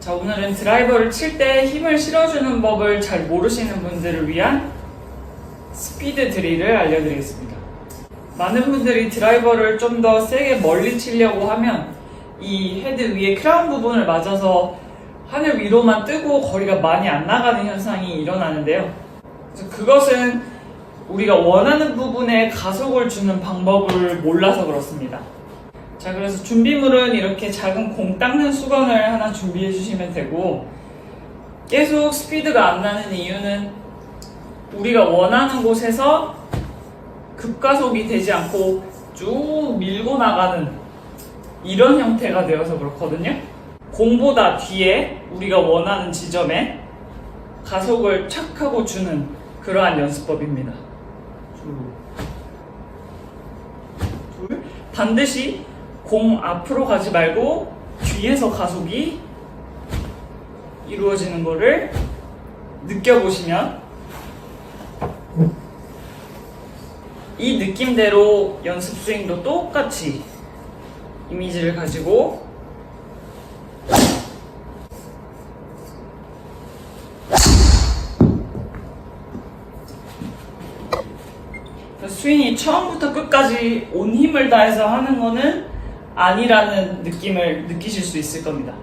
자, 오늘은 드라이버를 칠 때 힘을 실어주는 법을 잘 모르시는 분들을 위한 스피드 드릴을 알려드리겠습니다. 많은 분들이 드라이버를 좀 더 세게 멀리 치려고 하면 이 헤드 위에 크라운 부분을 맞아서 하늘 위로만 뜨고 거리가 많이 안 나가는 현상이 일어나는데요. 그래서 그것은 우리가 원하는 부분에 가속을 주는 방법을 몰라서 그렇습니다. 자, 그래서 준비물은 이렇게 작은 공 닦는 수건을 하나 준비해 주시면 되고, 계속 스피드가 안 나는 이유는 우리가 원하는 곳에서 급가속이 되지 않고 쭉 밀고 나가는 이런 형태가 되어서 그렇거든요. 공보다 뒤에 우리가 원하는 지점에 가속을 착 하고 주는 그러한 연습법입니다. 반드시 공 앞으로 가지 말고 뒤에서 가속이 이루어지는 것을 느껴보시면 이 느낌대로 연습 스윙도 똑같이 이미지를 가지고 스윙이 처음부터 끝까지 온 힘을 다해서 하는 거는 아니라는 느낌을 느끼실 수 있을 겁니다.